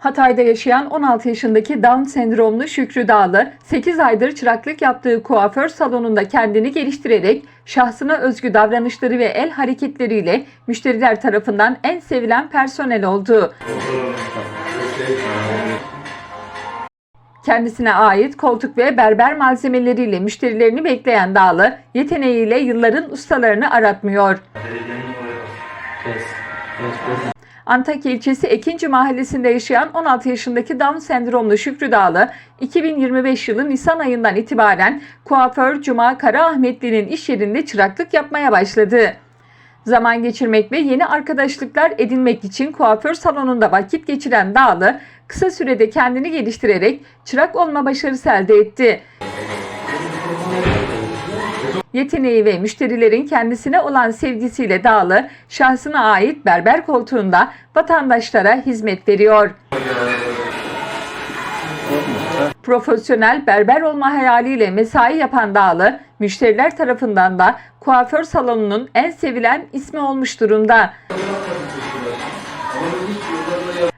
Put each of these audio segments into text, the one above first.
Hatay'da yaşayan 16 yaşındaki Down sendromlu Şükrü Dağlı, 8 aydır çıraklık yaptığı kuaför salonunda kendini geliştirerek şahsına özgü davranışları ve el hareketleriyle müşteriler tarafından en sevilen personel oldu. Kendisine ait koltuk ve berber malzemeleriyle müşterilerini bekleyen Dağlı, yeteneğiyle yılların ustalarını aratmıyor. Antakya ilçesi Ekinci mahallesinde yaşayan 16 yaşındaki Down sendromlu Şükrü Dağlı, 2025 yılı Nisan ayından itibaren kuaför Cuma Karaahmetli'nin iş yerinde çıraklık yapmaya başladı. Zaman geçirmek ve yeni arkadaşlıklar edinmek için kuaför salonunda vakit geçiren Dağlı, kısa sürede kendini geliştirerek çırak olma başarısı elde etti. Yeteneği ve müşterilerin kendisine olan sevgisiyle Dağlı, şahsına ait berber koltuğunda vatandaşlara hizmet veriyor. Profesyonel berber olma hayaliyle mesai yapan Dağlı, müşteriler tarafından da kuaför salonunun en sevilen ismi olmuş durumda.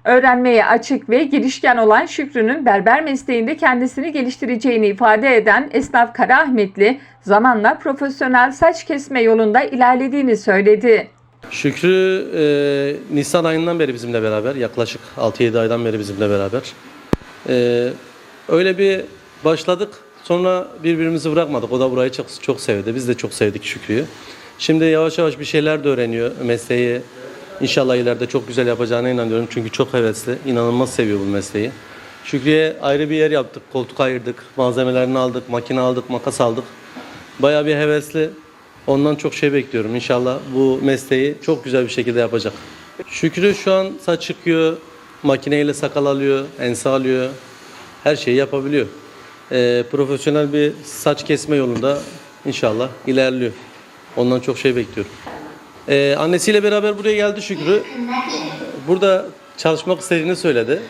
Öğrenmeye açık ve girişken olan Şükrü'nün berber mesleğinde kendisini geliştireceğini ifade eden esnaf Karaahmetli, zamanla profesyonel saç kesme yolunda ilerlediğini söyledi. Şükrü e, Nisan ayından beri bizimle beraber. Yaklaşık 6-7 aydan beri bizimle beraber. E, öyle bir başladık. Sonra birbirimizi bırakmadık. O da burayı çok, çok sevdi. Biz de çok sevdik Şükrü'yü. Şimdi yavaş yavaş bir şeyler de öğreniyor. Mesleği inşallah ileride çok güzel yapacağına inanıyorum. Çünkü çok hevesli. inanılmaz seviyor bu mesleği. Şükrü'ye ayrı bir yer yaptık. Koltuk ayırdık. Malzemelerini aldık. Makine aldık. Makas aldık. Bayağı bir hevesli. Ondan çok şey bekliyorum. İnşallah bu mesleği çok güzel bir şekilde yapacak. Şükrü şu an saç çıkıyor, makineyle sakal alıyor, ense alıyor. Her şeyi yapabiliyor. Ee, profesyonel bir saç kesme yolunda inşallah ilerliyor. Ondan çok şey bekliyorum. Ee, annesiyle beraber buraya geldi Şükrü. Burada çalışmak istediğini söyledi.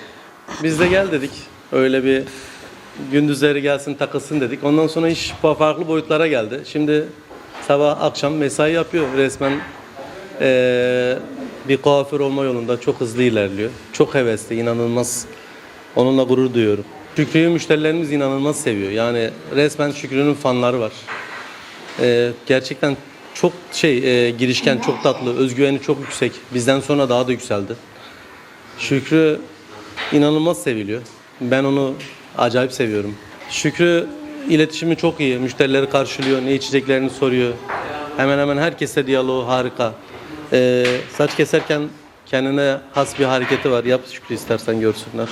Biz de gel dedik. Öyle bir gündüzleri gelsin takılsın dedik. Ondan sonra iş farklı boyutlara geldi. Şimdi sabah akşam mesai yapıyor resmen. Ee, bir kuaför olma yolunda çok hızlı ilerliyor. Çok hevesli, inanılmaz. Onunla gurur duyuyorum. Şükrü'yü müşterilerimiz inanılmaz seviyor. Yani resmen Şükrü'nün fanları var. Ee, gerçekten çok şey e, girişken, çok tatlı, özgüveni çok yüksek. Bizden sonra daha da yükseldi. Şükrü inanılmaz seviliyor. Ben onu acayip seviyorum. Şükrü iletişimi çok iyi. Müşterileri karşılıyor, ne içeceklerini soruyor. Hemen hemen herkesle diyaloğu harika. Ee, saç keserken kendine has bir hareketi var. Yap Şükrü istersen görsünler.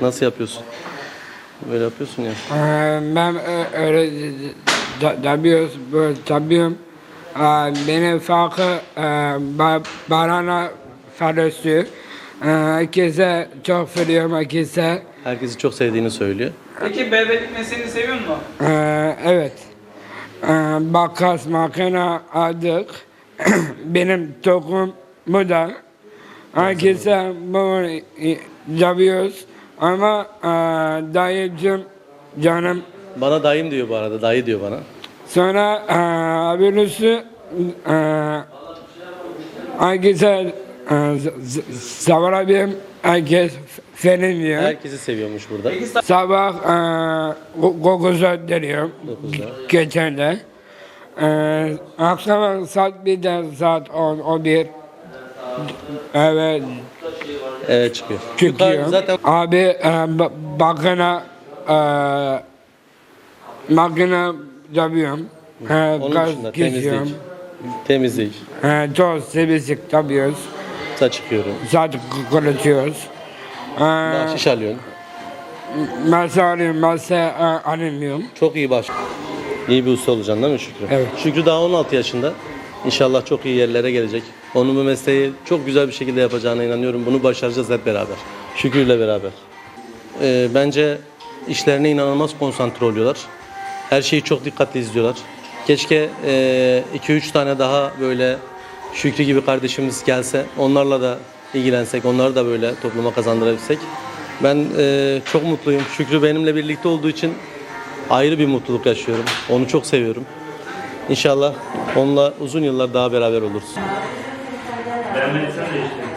Nasıl yapıyorsun? Böyle yapıyorsun ya. Ee, Ben e, öyle da- Ee, Benim farkı e, ba- barana faresi. Herkese çok seviyorum herkese. Herkesi çok sevdiğini söylüyor. Peki berberlik mesleğini seviyor musun? Ee, Evet. Ee, Bakas makine aldık. Benim tokum bu da. Herkese bunu yapıyoruz. Ama e, dayıcım canım Bana dayım diyor bu arada. Dayı diyor bana. Sonra eee birisi eee herkese eee savurabilirim. Herkes senin diyor. Herkesi seviyormuş burada. Sabah eee kokusu. Dokuzda. Geçen de. Eee akşam saat bir de saat 10, 11. Evet Evet çıkıyor. çıkıyor. Zaten Abi ba- bakına eee makine yapıyorum. Eee, onun gaz dışında temizlik. Temizlik. Ee, toz, temizlik yapıyoruz. Saç çıkıyorum. Saç kurutuyoruz. Ee, Bahşiş alıyorsun. masa alıyorum, masa e, alamıyorum. Çok iyi baş. İyi bir usta olacaksın değil mi Şükrü? Evet. Şükrü daha 16 yaşında. İnşallah çok iyi yerlere gelecek. Onun bu mesleği çok güzel bir şekilde yapacağına inanıyorum. Bunu başaracağız hep beraber. Şükrü'yle beraber. Ee, bence işlerine inanılmaz konsantre oluyorlar. Her şeyi çok dikkatli izliyorlar. Keşke 2-3 tane daha böyle Şükrü gibi kardeşimiz gelse, onlarla da ilgilensek, onları da böyle topluma kazandırabilsek. Ben e, çok mutluyum. Şükrü benimle birlikte olduğu için ayrı bir mutluluk yaşıyorum. Onu çok seviyorum. İnşallah onunla uzun yıllar daha beraber oluruz. Beğenmediysen değiştirin.